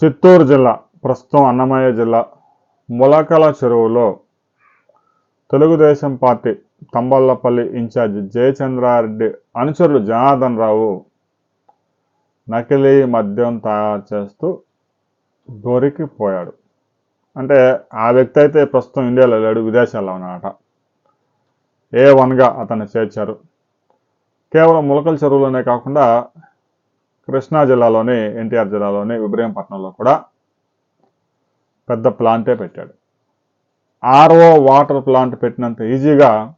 చిత్తూరు జిల్లా ప్రస్తుతం అన్నమయ్య జిల్లా ములకల చెరువులో తెలుగుదేశం పార్టీ తంబల్లపల్లి ఇన్ఛార్జ్ జయచంద్రారెడ్డి అనుచరుడు జనార్దన్ రావు నకిలీ మద్యం తయారు చేస్తూ దొరికిపోయాడు. అంటే ఆ వ్యక్తి అయితే ప్రస్తుతం ఇండియాలో లేడు విదేశాల్లో ఉన్నాడట. ఏ వన్గా అతన్ని చేర్చారు. కేవలం ములకల చెరువులోనే కాకుండా కృష్ణా జిల్లాలోని ఎన్టీఆర్ జిల్లాలోని విబ్రహంపట్నంలో కూడా పెద్ద ప్లాంటే పెట్టాడు. ఆర్ఓ వాటర్ ప్లాంట్ పెట్టినంత ఈజీగా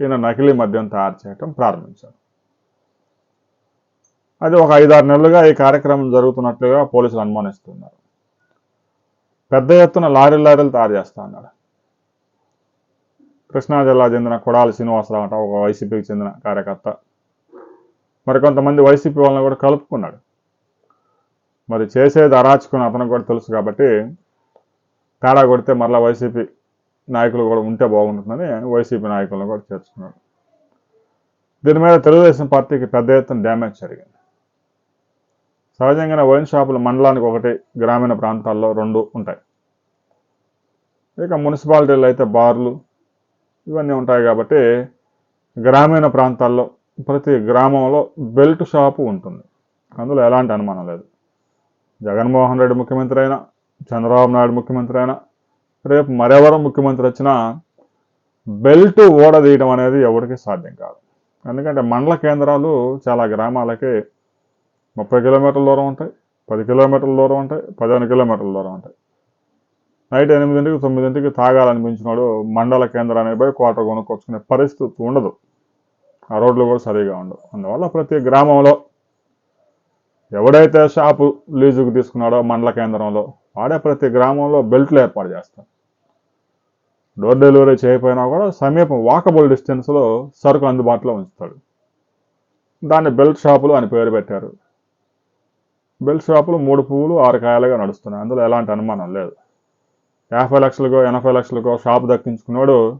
ఈయన నకిలీ మద్యం తయారు చేయటం ప్రారంభించారు. అది ఒక ఐదారు నెలలుగా ఈ కార్యక్రమం జరుగుతున్నట్లుగా పోలీసులు అనుమానిస్తున్నారు. పెద్ద ఎత్తున లారీలు లారీలు తయారు చేస్తా ఉన్నాడు. కృష్ణా జిల్లా చెందిన కొడాలి శ్రీనివాసరావు అంట ఒక వైసీపీకి చెందిన కార్యకర్త. మరికొంతమంది వైసీపీ వాళ్ళని కూడా కలుపుకున్నాడు. మరి చేసేది అరాచుకుని అతనికి కూడా తెలుసు కాబట్టి తేడా కొడితే మరలా వైసీపీ నాయకులు కూడా ఉంటే బాగుంటుందని వైసీపీ నాయకులను కూడా చేర్చుకున్నాడు. దీని మీద తెలుగుదేశం పార్టీకి పెద్ద ఎత్తున డ్యామేజ్ జరిగింది. సహజంగానే వైన్ షాపులు మండలానికి ఒకటి గ్రామీణ ప్రాంతాల్లో రెండు ఉంటాయి. ఇక మున్సిపాలిటీలు అయితే బార్లు ఇవన్నీ ఉంటాయి కాబట్టి గ్రామీణ ప్రాంతాల్లో ప్రతి గ్రామంలో బెల్ట్ షాపు ఉంటుంది. అందులో ఎలాంటి అనుమానం లేదు. జగన్మోహన్ రెడ్డి ముఖ్యమంత్రి అయినా చంద్రబాబు నాయుడు ముఖ్యమంత్రి అయినా రేపు మరెవరో ముఖ్యమంత్రి వచ్చినా బెల్ట్ ఓడదీయడం అనేది ఎవరికి సాధ్యం కాదు. ఎందుకంటే మండల కేంద్రాలు చాలా గ్రామాలకి ముప్పై కిలోమీటర్ల దూరం ఉంటాయి పది కిలోమీటర్ల దూరం ఉంటాయి పదిహేను కిలోమీటర్ల దూరం ఉంటాయి. నైట్ ఎనిమిదింటికి తొమ్మిదింటికి తాగాలనిపించినాడు మండల కేంద్రానికి పోయి కోట కొనుక్కొచ్చుకునే పరిస్థితి ఉండదు. ఆ రోడ్లు కూడా సరిగా ఉండవు. అందువల్ల ప్రతి గ్రామంలో ఎవడైతే షాపు లీజుకు తీసుకున్నాడో మండల కేంద్రంలో వాడే ప్రతి గ్రామంలో బెల్ట్లు ఏర్పాటు చేస్తారు డోర్ డెలివరీ చేయకపోయినా కూడా సమీపం వాకబుల్ డిస్టెన్స్లో సరుకు అందుబాటులో ఉంచుతాడు. దాన్ని బెల్ట్ షాపులు అని పేరు పెట్టారు. బెల్ట్ షాపులు మూడు పువ్వులు ఆరు కాయలుగా నడుస్తున్నాయి. అందులో ఎలాంటి అనుమానం లేదు. యాభై లక్షలకో ఎనభై లక్షలకో షాపు దక్కించుకున్నాడు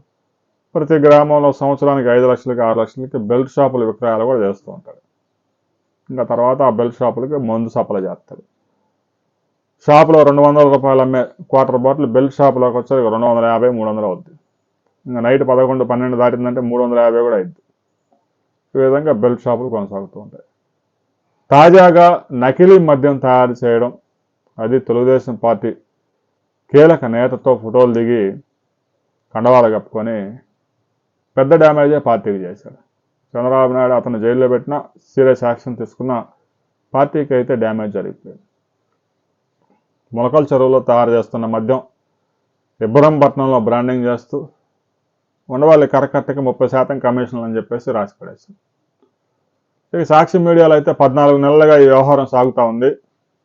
ప్రతి గ్రామంలో సంవత్సరానికి ఐదు లక్షలకి ఆరు లక్షలకి బెల్ట్ షాపుల విక్రయాలు కూడా చేస్తూ ఉంటాడు ఇంకా తర్వాత ఆ బెల్ట్ షాపులకి మందు సప్లై చేస్తాడు షాపులో రెండు వందల రూపాయలు అమ్మే క్వార్టర్ బాటిల్ బెల్ట్ షాపులోకి వచ్చేది రెండు వందల యాభై మూడు వందలు అవుద్ది. ఇంకా నైట్ పదకొండు పన్నెండు దాటిందంటే మూడు వందల యాభై కూడా అయింది ఈ విధంగా బెల్ట్ షాపులు కొనసాగుతూ ఉంటాయి. తాజాగా నకిలీ మద్యం తయారు చేయడం అది తెలుగుదేశం పార్టీ కీలక నేతతో ఫోటోలు దిగి కండవాలు కప్పుకొని పెద్ద డ్యామేజే పార్టీకి చేశాడు చంద్రబాబు నాయుడు అతను జైల్లో పెట్టిన సీరియస్ యాక్షన్ తీసుకున్న పార్టీకి అయితే డ్యామేజ్ జరిగిపోయింది. మొలకల చెరువులో తయారు చేస్తున్న మద్యం ఇబ్బరంపట్నంలో బ్రాండింగ్ చేస్తూ ఉండవాలి కరకట్టకి ముప్పై శాతం కమిషన్లు అని చెప్పేసి రాసి పడేసింది. ఇక సాక్షి మీడియాలో అయితే పద్నాలుగు నెలలుగా ఈ వ్యవహారం సాగుతూ ఉంది.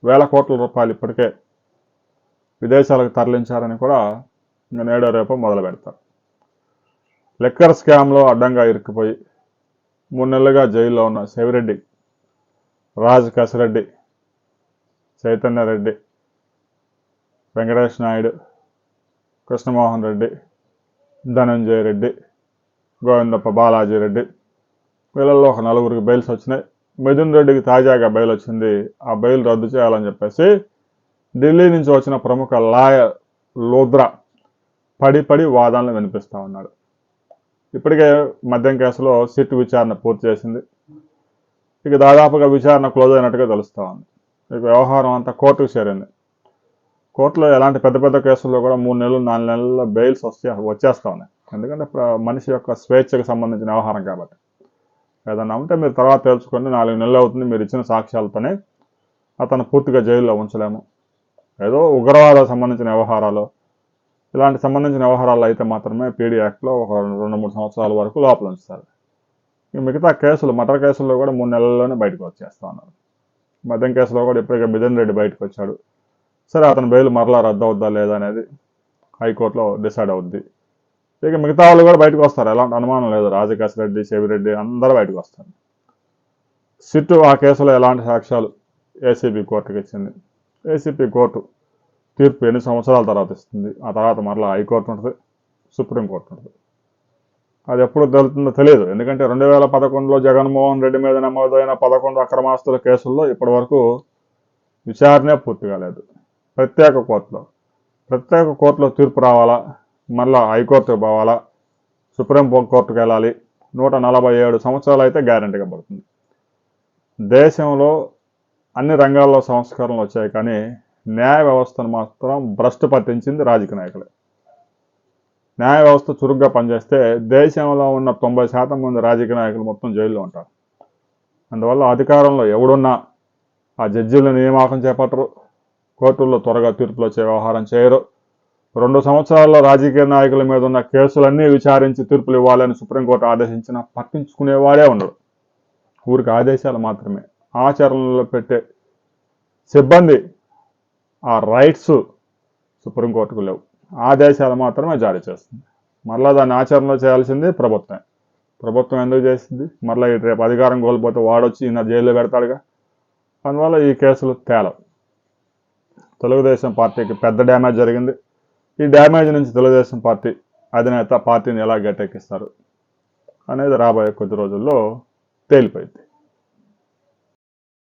వేల కోట్ల రూపాయలు ఇప్పటికే విదేశాలకు తరలించారని కూడా ఇంకా నేడో రేపు మొదలు పెడతారు లెక్కర్ స్కామ్లో అడ్డంగా ఇరుక్కుపోయి మూడు నెలలుగా జైల్లో ఉన్న శివరెడ్డి రాజ్ కసిరెడ్డి చైతన్య రెడ్డి వెంకటేష్ నాయుడు కృష్ణమోహన్ రెడ్డి ధనంజయ రెడ్డి గోవిందప్ప బాలాజీ రెడ్డి వీళ్ళల్లో ఒక నలుగురికి బెయిల్స్ వచ్చినాయి. మిథున్ రెడ్డికి తాజాగా బెయిల్ వచ్చింది. ఆ బెయిల్ రద్దు చేయాలని చెప్పేసి ఢిల్లీ నుంచి వచ్చిన ప్రముఖ లాయర్ లోద్రా పడి పడి వాదనలు వినిపిస్తూ ఉన్నాడు. ఇప్పటికే మద్యం కేసులో సిట్ విచారణ పూర్తి చేసింది. ఇక దాదాపుగా విచారణ క్లోజ్ అయినట్టుగా తెలుస్తూ ఉంది. ఇక వ్యవహారం అంతా కోర్టుకు చేరింది. కోర్టులో ఎలాంటి పెద్ద పెద్ద కేసుల్లో కూడా మూడు నెలలు నాలుగు నెలల బెయిల్స్ వచ్చే వచ్చేస్తూ ఉన్నాయి. ఎందుకంటే మనిషి యొక్క స్వేచ్ఛకు సంబంధించిన వ్యవహారం కాబట్టి. ఏదన్నా ఉంటే మీరు తర్వాత తెలుసుకోండి నాలుగు నెలలు అవుతుంది మీరు ఇచ్చిన సాక్ష్యాలతోనే అతను పూర్తిగా జైల్లో ఉంచలేము. ఏదో ఉగ్రవాద సంబంధించిన వ్యవహారాలు ఇలాంటి సంబంధించిన వ్యవహారాలు అయితే మాత్రమే పీడీ యాక్ట్లో ఒక రెండు మూడు సంవత్సరాల వరకు లోపల ఉంచుతారు. ఈ మిగతా కేసులు మటర్ కేసుల్లో కూడా మూడు నెలల్లోనే బయటకు వచ్చేస్తా ఉన్నారు. మద్యం కేసులో కూడా ఇప్పటికే మిథున్ రెడ్డి బయటకు వచ్చాడు. సరే అతని బెయిల్ మరలా రద్దు అవుద్దా లేదా అనేది హైకోర్టులో డిసైడ్ అవుద్ది. ఇక మిగతా వాళ్ళు కూడా బయటకు వస్తారు. ఎలాంటి అనుమానం లేదు. రాజకేశ్ రెడ్డి చెవిరెడ్డి అందరూ బయటకు వస్తారు. సిట్టు ఆ కేసులో ఎలాంటి సాక్ష్యాలు ఏసీబీ కోర్టుకి ఇచ్చింది? ఏసీపీ కోర్టు తీర్పు ఎన్ని సంవత్సరాల తర్వాత ఇస్తుంది? ఆ తర్వాత మరలా హైకోర్టు ఉంటుంది సుప్రీంకోర్టు ఉంటుంది. అది ఎప్పుడు తెలుతుందో తెలియదు. ఎందుకంటే రెండు వేల పదకొండులో జగన్మోహన్ రెడ్డి మీద నమోదైన పదకొండు అక్రమాస్తుల కేసుల్లో ఇప్పటి వరకు విచారణే పూర్తి కాలేదు ప్రత్యేక కోర్టులో. ప్రత్యేక కోర్టులో తీర్పు రావాలా? మళ్ళా హైకోర్టుకు పోవాలా? సుప్రీం కోర్టుకు వెళ్ళాలి? నూట నలభై ఏడు సంవత్సరాలు అయితే గ్యారంటీగా పడుతుంది. దేశంలో అన్ని రంగాల్లో సంస్కరణలు వచ్చాయి కానీ న్యాయ వ్యవస్థను మాత్రం భ్రష్టు పట్టించింది రాజకీయ నాయకులే. న్యాయ వ్యవస్థ చురుగ్గా పనిచేస్తే దేశంలో ఉన్న తొంభై శాతం మంది రాజకీయ నాయకులు మొత్తం జైల్లో ఉంటారు. అందువల్ల అధికారంలో ఎవడున్నా ఆ జడ్జీలను నియామకం చేపట్టరు కోర్టుల్లో త్వరగా తీర్పులు వచ్చే వ్యవహారం చేయరు. రెండు సంవత్సరాల్లో రాజకీయ నాయకుల మీద ఉన్న కేసులన్నీ విచారించి తీర్పులు ఇవ్వాలని సుప్రీంకోర్టు ఆదేశించిన పట్టించుకునేవాడే ఉండడు. ఊరికి ఆదేశాలు మాత్రమే. ఆచరణలో పెట్టే సిబ్బంది ఆ రైట్స్ సుప్రీంకోర్టుకు లేవు. ఆదేశాలు మాత్రమే జారీ చేస్తుంది. మరలా దాన్ని ఆచరణలో చేయాల్సింది ప్రభుత్వమే. ప్రభుత్వం ఎందుకు చేసింది? మరలా రేపు అధికారం కోల్పోతే వాడొచ్చి ఈయన జైల్లో పెడతాడుగా? అందువల్ల ఈ కేసులు తేలవు. తెలుగుదేశం పార్టీకి పెద్ద డ్యామేజ్ జరిగింది. ఈ డ్యామేజ్ నుంచి తెలుగుదేశం పార్టీ అధినేత పార్టీని ఎలా గట్టెక్కిస్తారు అనేది రాబోయే కొద్ది రోజుల్లో తేలిపోయింది.